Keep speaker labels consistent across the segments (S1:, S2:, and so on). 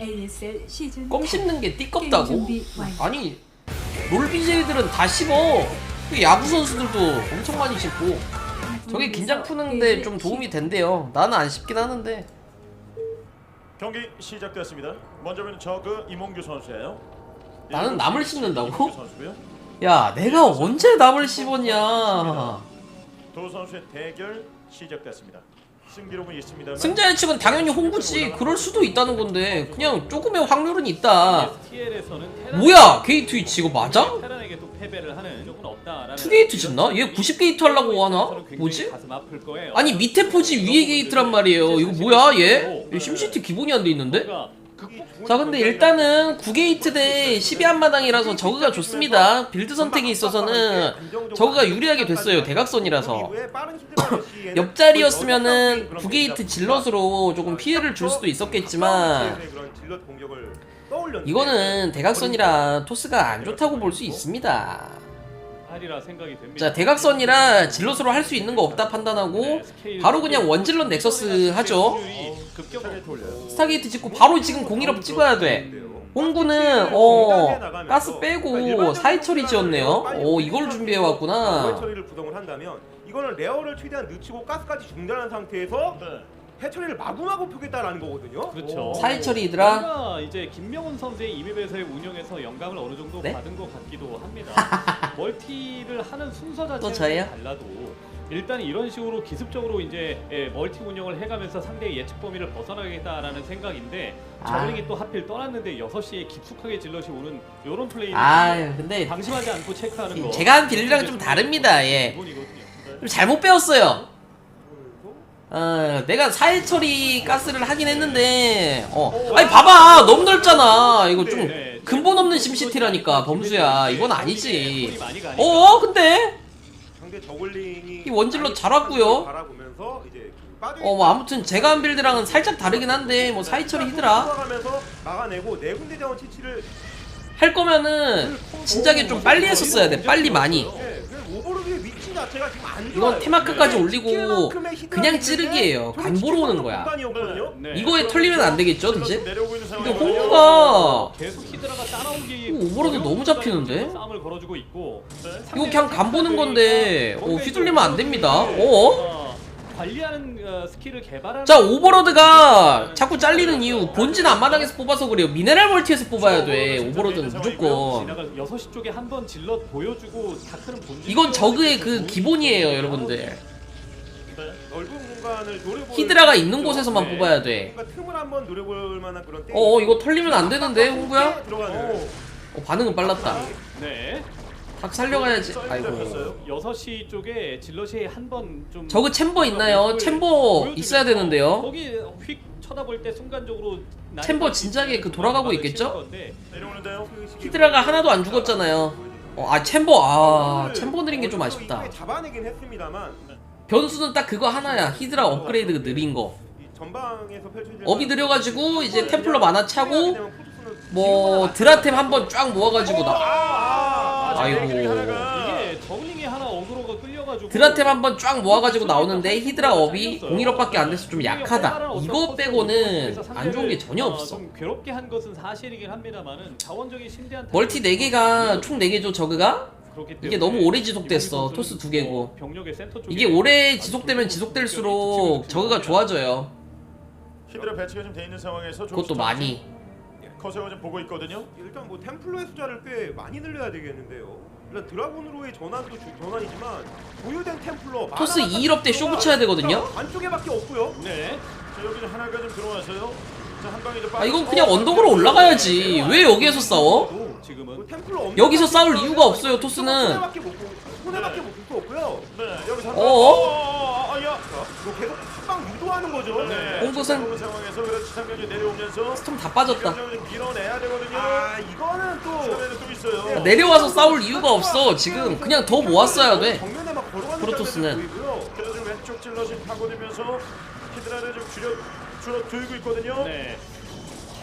S1: ASL 시즌
S2: 껌 씹는 게 띠껍다고?
S1: 준비 완료.
S2: 아니 롤 BJ들은 다 씹어 그 야구 선수들도 엄청 많이 씹고 저게 긴장 푸는데 좀 도움이 된대요 나는 안 씹긴 하는데
S3: 경기 시작됐습니다. 먼저 보는 저그 이몽규 선수예요.
S2: 나는 남을 씹는다고?
S3: 이몽규 선수고요.
S2: 야 내가 언제 남을 씹었냐
S3: 두 선수의 대결 시작됐습니다.
S2: 승자의 측은 당연히 홍구지 그럴 수도 있다는 건데 그냥 조금의 확률은 있다 뭐야 게이트 위치 이거 맞아?
S4: 없다라는
S2: 투게이트 짓나? 얘 90 게이트 하려고 하나? 뭐지? 아니 밑에 포지 위에 게이트란 말이에요 이거 뭐야 얘? 얘 심시티 기본이 안 돼 있는데? 자 근데 일단은 9게이트 대 12한마당이라서 저그가 좋습니다. 빌드 선택에 있어서는 저그가 유리하게 됐어요 대각선이라서. 옆자리였으면은 9게이트 질럿으로 조금 피해를 줄 수도 있었겠지만 이거는 대각선이라 토스가 안 좋다고 볼 수 있습니다
S4: 하리라 생각이 됩니다.
S2: 자 대각선이라 질럿으로 할 수 있는 거 없다 판단하고
S4: 네,
S2: 바로 그냥 원질럿 넥서스 하죠.
S4: 급격하게
S2: 스타게이트 찍고 바로 지금 공일업 찍어야 돼. 홍구는 어 가스 빼고 사이 처리 지었네요. 오 이걸 준비해 왔구나.
S5: 처리를 구동을 한다면 이거는 레어를 최대한 늦추고 가스까지 중단한 상태에서
S3: 네.
S5: 해처리를 마구마구 펴겠다라는 거거든요.
S4: 그렇죠.
S2: 사이처리더라
S4: 뭔가 이제 김명훈 선수의 이맵에서의 운영에서 영감을 어느 정도
S2: 네?
S4: 받은 것 같기도 합니다. 멀티를 하는 순서
S2: 또 저예요?
S4: 자체는 달라도 일단 이런 식으로 기습적으로 이제 예, 멀티 운영을 해가면서 상대의 예측 범위를 벗어나겠다라는 생각인데
S2: 아.
S4: 저글링이 또 하필 떠났는데 6시에 깊숙하게 질럿이 오는 이런 플레이를
S2: 아유 근데
S4: 방심하지 않고 체크하는 거
S2: 제가 한 빌드랑 좀 다릅니다 예
S4: 기본이거든요.
S2: 좀 잘못 배웠어요 어 내가 사이처리 가스를 하긴 했는데 어. 아니 봐봐. 너무 넓잖아. 이거 좀
S4: 네,
S2: 근본 없는 심시티라니까 범수야. 이건 아니지.
S4: 가니까.
S2: 어 근데?
S5: 이
S2: 원질럿 잘 왔고요. 어 뭐 아무튼 제가 한 빌드랑은 살짝 다르긴 한데 뭐 사이처리 히드라.
S5: 돌아가면서 막아내고
S2: 네할 거면은 진작에 좀 빨리 했었어야 돼. 빨리 많이 이건 테마크까지
S5: 네,
S2: 올리고 그냥 찌르기예요. 간 보러 오는 거야.
S4: 네.
S2: 이거에 털리면 안 되겠죠
S3: 있는
S2: 근데. 홍구가
S4: 계속 히드라가 따라오기
S2: 오, 오버로드 너무 잡히는데?
S4: 싸움을 걸어주고 있고
S2: 이거 그냥 간 보는 건데 어, 휘둘리면 안 됩니다 어?
S4: 어, 관리하는 어, 스킬을 개발하는
S2: 자 오버로드가 자꾸 잘리는 이유 본진 앞마당에서 뽑아서 그래요 미네랄 멀티에서 뽑아야 돼 오버로드는 무조건
S4: 지나가 6시 쪽에 한 번 질럿 보여주고 다크는 본진
S2: 이건 저그의 그 기본이에요 여러분들
S3: 네.
S5: 넓은 공간을 노려볼
S2: 히드라가 있는 곳에서만
S4: 네.
S2: 뽑아야 돼
S5: 뭔가 틈을 한번 노려볼 만한 그런 때.
S2: 어 이거 털리면 안 되는데 홍구야?
S5: 들어가는.
S2: 어, 반응은 빨랐다
S4: 네
S2: 닭 살려가야지. 아이고.
S3: 잡혔어요.
S4: 6시 쪽에 질럿이 한 번좀
S2: 저그 챔버 있나요? 챔버 있어야 되는데요?
S4: 거기 휙 쳐다볼 때 순간적으로
S2: 챔버 진작에 그 돌아가고 있겠죠?
S3: 내려오는데요.
S2: 히드라가 하나도 안 죽었잖아요. 어, 아 챔버 아 챔버 느린 게 좀 아쉽다.
S5: 잡아내긴 했습니다만.
S2: 변수는 딱 그거 하나야. 히드라 업그레이드가 느린 거.
S5: 이 전방에서 펼쳐질
S2: 업이 느려가지고 이제 템플러 많아 차고 뭐 드라템 한번 쫙 모아가지고 나
S3: 아,
S2: 아이고.
S4: 이게 저글링이 하나 어그로가 끌려가지고
S2: 드라템 한번 쫙 모아가지고 나오는데 히드라 업이 01업밖에 안 돼서 좀 약하다 이거 빼고는 안 좋은 게 전혀 없어
S4: 좀 괴롭게 한 것은 사실이긴 합니다만은 자원적인 심대한
S2: 멀티 4개가 총 4개죠 저그가?
S4: 그렇기
S2: 이게
S4: 때문에
S2: 너무 오래 지속됐어. 토스 두 개고.
S4: 뭐 병력의 센터 쪽에
S2: 이게 오래 지속되면 지속될수록 저그가 좋아져요
S3: 히드라 배치가 좀 돼 있는 상황에서
S2: 그것도 많이
S3: 커세어 좀 보고 있거든요.
S5: 일단 뭐 템플러의 숫자를 꽤 많이 늘려야 되겠는데요. 일단 드라군으로의 전환도 주- 전환이지만 보유된 템플러
S2: 토스
S5: 마다가
S2: 2일 업 때 쇼 붙여야 되거든요?
S5: 안쪽에밖에 없고요.
S4: 네.
S3: 자, 여기 좀 하나가 좀 들어와서요. 자, 한 방에 좀
S2: 아 이건 그냥 언덕으로 올라가야지 왜 여기에서 싸워?
S5: 뭐
S4: 지금은
S5: 템플러 없는
S2: 여기서 싸울 이유가 없어요, 토스는.
S5: 손해밖에 못 보- 손해밖에 못볼수 없고요.
S3: 네, 여기서 한
S2: 어?
S3: 방. 어, 아, 야.
S5: 뭐 계속 한방 유도하는 거죠.
S3: 네.
S2: 홍구선.
S3: 자, 상황에서 그래서 지상병이 내려오면서
S2: 스톰 다 빠졌다
S3: 좀 밀어내야 되거든요.
S5: 아 이거는 또
S3: 시간에는 또 있어요.
S2: 내려와서 싸울 이유가 없어 지금 그냥 더 모았어야 돼
S5: 정면에 막 걸어가는
S2: 프로토스는.
S5: 보이고요.
S3: 그래서 지금 왼쪽 질럿이 파고들면서 히드라를 좀 줄여 줄여 들고 있거든요.
S4: 네.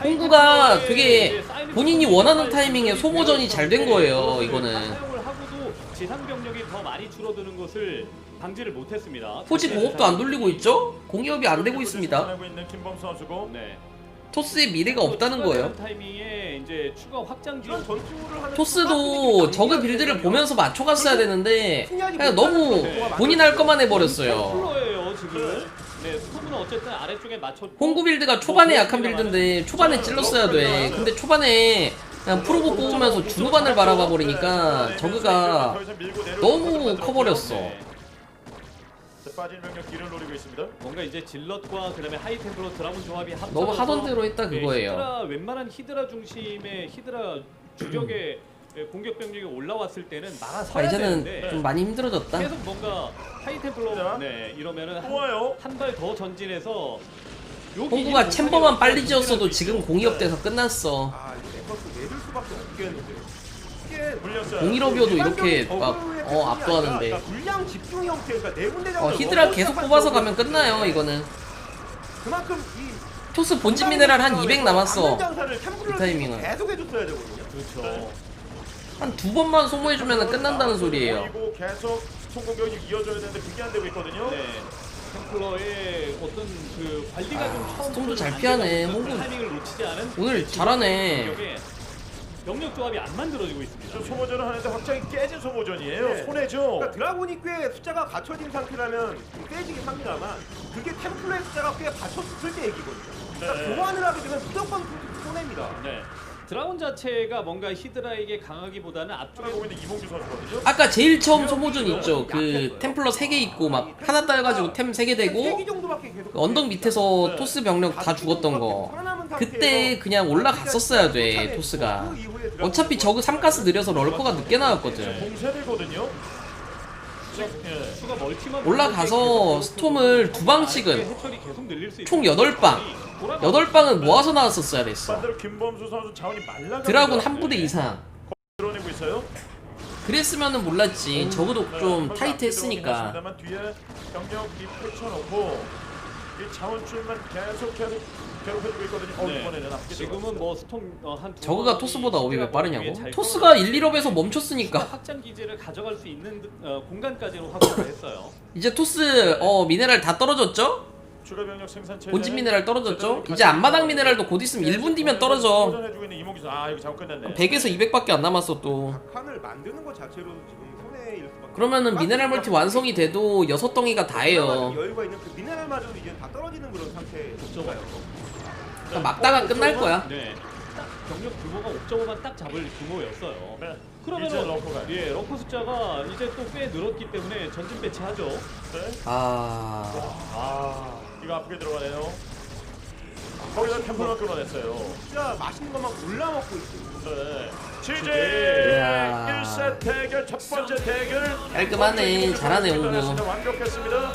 S2: 홍구가 되게 본인이 원하는 타이밍에 소모전이 잘 된 거예요, 이거는.
S4: 사용을 하고도 지상 병력이 더 많이 줄어드는 것을 방지를 못했습니다.
S2: 포지 공업도 안 돌리고 있죠? 공이업이 안 되고 있습니다
S3: 하고 있는 김범 선수고
S4: 네.
S2: 토스의 미래가 없다는 거예요.
S4: 타이밍에 이제 추가 확장
S5: 이런
S4: 지원
S5: 전투를 하는
S2: 토스도 저그 빌드를 보면서 맞춰갔어야 되는데 그냥 너무 본인 할 것만 해버렸어요.
S4: 플로예요 지금. 네, 스톰은 어쨌든 아래쪽에 맞췄고
S2: 홍구 빌드가 초반에 약한 빌드인데 초반에 찔렀어야 돼. 근데 초반에 그냥 프로보 뽑으면서 중후반을 바라봐 버리니까 저그가 너무. 커버렸어.
S4: 네.
S3: 자, 빠진 병력 뒤를 노리고 있습니다.
S4: 뭔가 이제 질럿과 그다음에 하이템플로 드라군 조합이 합쳐서
S2: 너무 하던 대로 했다
S4: 네,
S2: 그거예요.
S4: 히드라 웬만한 히드라 중심의 히드라 주력의 공격 병력이 올라왔을 때는 막아
S2: 아,
S4: 서야
S2: 이제는
S4: 되는데
S2: 좀 많이 힘들어졌다.
S4: 계속 뭔가 하이템플로
S3: 자.
S4: 네 이러면은
S3: 좋아요.
S4: 한 발 더 전진해서 여기
S2: 홍구가
S4: 이
S2: 챔버만 빨리 지었어도
S4: 수
S2: 지금. 공이업돼서 끝났어.
S5: 아 이거 내줄 수밖에. 이게
S3: 물렸어요.
S2: 공일업이어도 이렇게 막 어
S5: 패턴이
S2: 압도하는데.
S5: 그러니까 물량 집중 형태, 그러니까 네 군데
S2: 어 히드라 계속 뽑아서 가면 끝나요 이거는.
S5: 그만큼 이
S2: 토스 본진 미네랄 한 200 남았어.
S5: 템플러를
S2: 그 타이밍은.
S5: 계속 해줬어야 되거든요.
S4: 그렇죠.
S2: 한 두 번만 소모해주면 끝난다는 소리예요.
S3: 그리고 계속 스톤 공격이 이어져야 되는데 그게 안 되고 있거든요.
S4: 네. 템플러의 어떤 그 관리가 좀 처음
S2: 아, 스톰도
S4: 잘안
S2: 피하네. 홍구
S4: 타이밍을 놓치지 않은
S2: 오늘 잘하네.
S4: 공격에 병력 조합이 안 만들어지고 있습니다.
S3: 좀 소모전을 하는데 확장이 깨진 소모전이에요.
S5: 네.
S3: 손해죠.
S5: 그러니까 드라곤이 꽤 숫자가 갖춰진 상태라면 좀 세지긴 합니다만 그게 템플러의 숫자가 꽤 갖췄을 때 얘기거든요. 그러니까
S3: 네.
S5: 교환을 하게 되면 무조건 손해입니다.
S4: 네. 드라곤 자체가 뭔가 히드라에게 강하기보다는 앞쪽에
S3: 하고 있는 이몽규 선수거든요.
S2: 아까 제일 처음 소모전 있죠. 그 템플러 3개 있고 막 하나 따가지고 템 3개 되고 그 언덕 밑에서 토스 병력 다 죽었던 거. 그때 그냥 올라갔었어야 돼 토스가. 어차피 저그 3가스 느려서 럴커가 늦게 나왔거든.
S4: 수가 멀티만
S2: 올라가서 스톰을 두 방씩은 총
S4: 있는
S2: 8방.
S4: 돌아가-
S2: 8방은 모아서 나왔었어야 됐어.
S3: 반대로 김범수 선수 자원이 말라가
S2: 드라군 한 부대 이상.
S3: 드러내고 있어요.
S2: 그랬으면은 몰랐지. 적어도 좀
S3: 네,
S2: 타이트했으니까.
S3: 합니다만 뒤에 병력 이 펼쳐놓고 이 자원줄만 계속 계속 괴롭혀주고 있거든요. 어,
S4: 네.
S3: 이번에는 앞뒤
S4: 지금은 뭐 스톰 어, 한 두
S2: 저그가 토스보다 업이 왜 빠르냐고? 토스가 1,
S4: 걸어가지고
S2: 1업에서 멈췄으니까.
S4: 확장 기지를 가져갈 수 있는 어, 공간까지는 확보를 했어요.
S2: 이제 토스 어 미네랄 다 떨어졌죠?
S3: 추가 병력 생산 체제
S2: 본진 미네랄 떨어졌죠? 이제 앞마당 미네랄도 곧 있으면 1분 뒤면 떨어져.
S3: 있는 이몽규 선수. 아 이거 작업 끝났네.
S2: 100에서 200밖에 안 남았어 또.
S5: 칸을 만드는 것 자체로 지금 손해일 수밖에.
S2: 그러면은 미네랄 멀티 완성이 돼도 여섯 덩이가 다예요.
S5: 여유가 있는 그 미네랄마저도 이제 다 떨어지는 그런 상태인가요?
S2: 그러니까 막다가 끝날 거야.
S4: 네. 딱 병력 규모가 5.5만 딱 잡을 규모였어요.
S3: 네.
S4: 그러면
S3: 이제 럭커가.
S4: 예, 럭커 숫자가 이제 또 꽤 늘었기 때문에 전진 배치하죠.
S3: 네.
S2: 아.
S3: 아 이거 아프게 들어가네요. 거기다 템플만 끌어냈어요.
S5: 진짜 맛있는 것만 골라 먹고 있어요.
S3: 네.
S2: 이야.
S3: 1세 대결 첫 번째 대결
S2: 깔끔하네. 잘하네, 오고.
S3: 완벽했습니다.